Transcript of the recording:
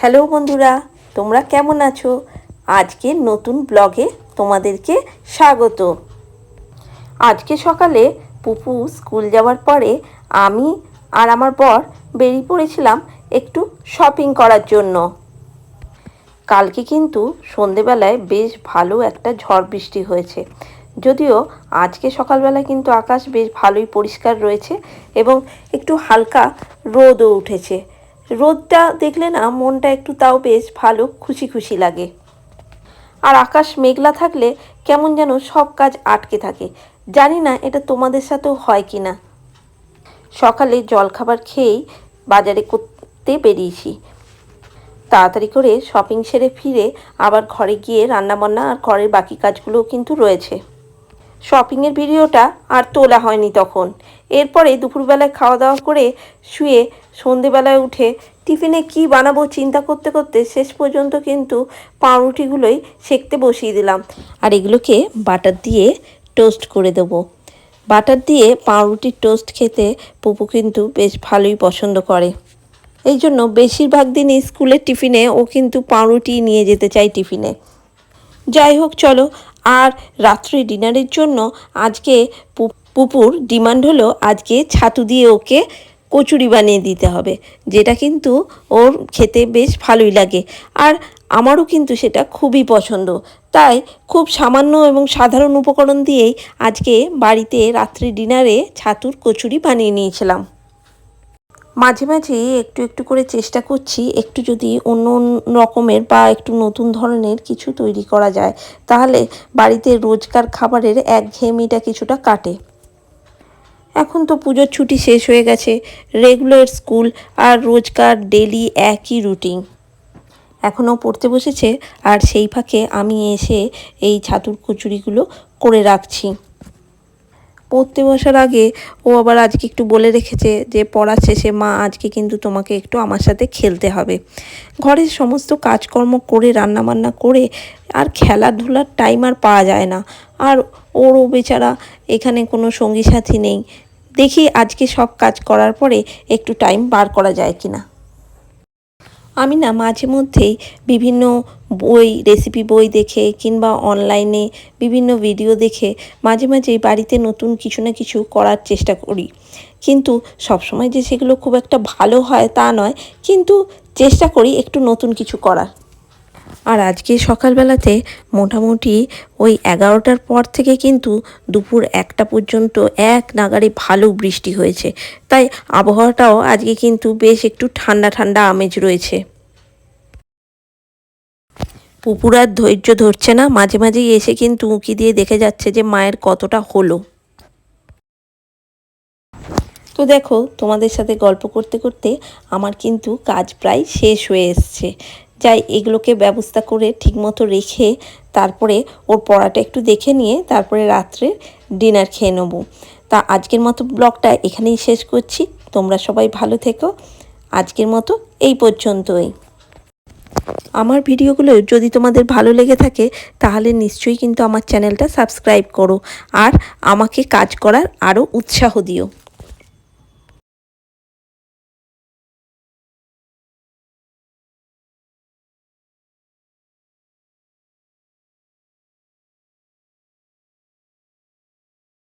Hello বন্ধুরা, তোমরা কেমন আছো? আজকে নতুন ব্লগে তোমাদেরকে স্বাগত। আজকে সকালে পুপু স্কুল যাওয়ার পরে আমি আর আমার বর বেরিয়ে পড়েছিলাম একটু শপিং করার জন্য। কালকে কিন্তু সন্ধেবেলায় বেশ ভালো একটা ঝড় বৃষ্টি হয়েছে। যদিও আজকে সকালবেলা কিন্তু আকাশ বেশ ভালোই পরিষ্কার রয়েছে এবং একটু হালকা রোদও উঠেছে। রোদটা দেখলে না মনটা একটু তাও বেশ ভালো, খুশি খুশি লাগে। আর আকাশ মেঘলা থাকলে কেমন যেন সব কাজ আটকে থাকে। জানি না এটা তোমাদের সাথেও হয় কি না। সকালে জলখাবার খেয়েই বাজারে করতে বেরিয়েছি। তাড়াতাড়ি করে শপিং সেরে ফিরে আবার ঘরে গিয়ে রান্নাবান্না আর ঘরের বাকি কাজগুলোও কিন্তু রয়েছে। শপিংয়ের ভিডিওটা আর তোলা হয়নি তখন। এরপরে দুপুরবেলায় খাওয়া দাওয়া করে শুয়ে সন্ধেবেলায় উঠে টিফিনে কি বানাবো চিন্তা করতে করতে শেষ পর্যন্ত কিন্তু পাউরুটিগুলোই সেকতে বসিয়ে দিলাম। আর এগুলোকে বাটার দিয়ে টোস্ট করে দেবো। বাটার দিয়ে পাউরুটির টোস্ট খেতে পুপু কিন্তু বেশ ভালোই পছন্দ করে। এই জন্য বেশিরভাগ দিনই স্কুলের টিফিনে ও কিন্তু পাউরুটি নিয়ে যেতে চায় টিফিনে। যাই হোক, চলো আর রাত্রি ডিনারের জন্য আজকে পুপুর ডিমান্ড হলো আজকে ছাতু দিয়ে ওকে কচুরি বানিয়ে দিতে হবে, যেটা কিন্তু ওর খেতে বেশ ভালোই লাগে। আর আমারও কিন্তু সেটা খুবই পছন্দ। তাই খুব সামান্য এবং সাধারণ উপকরণ দিয়েই আজকে বাড়িতে রাত্রি ডিনারে ছাতুর কচুরি বানিয়ে নিয়েছিলাম। মাঝে মাঝে একটু একটু করে চেষ্টা করছি, একটু যদি অন্য রকমের বা একটু নতুন ধরনের কিছু তৈরি করা যায়, তাহলে বাড়িতে রোজকার খাবারের একঘেয়েমিটা কিছুটা কাটে। এখন তো পুজোর ছুটি শেষ হয়ে গেছে রেগুলার স্কুল আর রোজকার ডেলি একই রুটিন এখনও পড়তে বসেছে, আর সেই ফাঁকে আমি এসে এই ছাতুর কচুরিগুলো করে রাখছি। পড়তে বসার আগে ও আবার আজকে একটু বলে রেখেছে যে পড়া শেষে মা আজকে কিন্তু তোমাকে একটু আমার সাথে খেলতে হবে। ঘরের সমস্ত কাজকর্ম করে, রান্নাবান্না করে আর খেলাধুলার টাইম আর পাওয়া যায় না। আর ওরও বেচারা এখানে কোনো সঙ্গী সাথী নেই। দেখি আজকে সব কাজ করার পরে একটু টাইম বার করা যায় কিনা। আমি না মাঝে মধ্যেই বিভিন্ন বই রেসিপি বই দেখে কিংবা অনলাইনে বিভিন্ন ভিডিও দেখে মাঝে মাঝেই বাড়িতে নতুন কিছু না কিছু করার চেষ্টা করি। কিন্তু সবসময় যে সেগুলো খুব একটা ভালো হয় তা নয়, কিন্তু চেষ্টা করি একটু নতুন কিছু করার। আর আজকে সকালবেলাতে মোটামুটি ওই এগারোটার পর থেকে কিন্তু দুপুর একটা পর্যন্ত এক নাগারে ভালো বৃষ্টি হয়েছে। তাই আবহাওয়াটাও আজকে কিন্তু বেশ একটু ঠান্ডা ঠান্ডা আমেজ রয়েছে। পুপুরার ধৈর্য ধরছে না। মাঝে মাঝেই এসে কিন্তু উঁকি দিয়ে দেখে যাচ্ছে যে মায়ের কতটা হলো। তো দেখো, তোমাদের সাথে গল্প করতে করতে আমার কিন্তু কাজ প্রায় শেষ হয়ে এসছে। যাই এগুলোকে ব্যবস্থা করে ঠিকমতো রেখে তারপরে ওর পড়াটা একটু দেখে নিয়ে তারপরে রাত্রে ডিনার খেয়ে নেব। তা আজকের মতো ব্লগটা এখানেই শেষ করছি। তোমরা সবাই ভালো থেকো। আজকের মতো এই পর্যন্তই। আমার ভিডিওগুলো যদি তোমাদের ভালো লেগে থাকে, তাহলে নিশ্চয়ই কিন্তু আমার চ্যানেলটা সাবস্ক্রাইব করো। আর আমাকে কাজ করার আরও উৎসাহ দিও।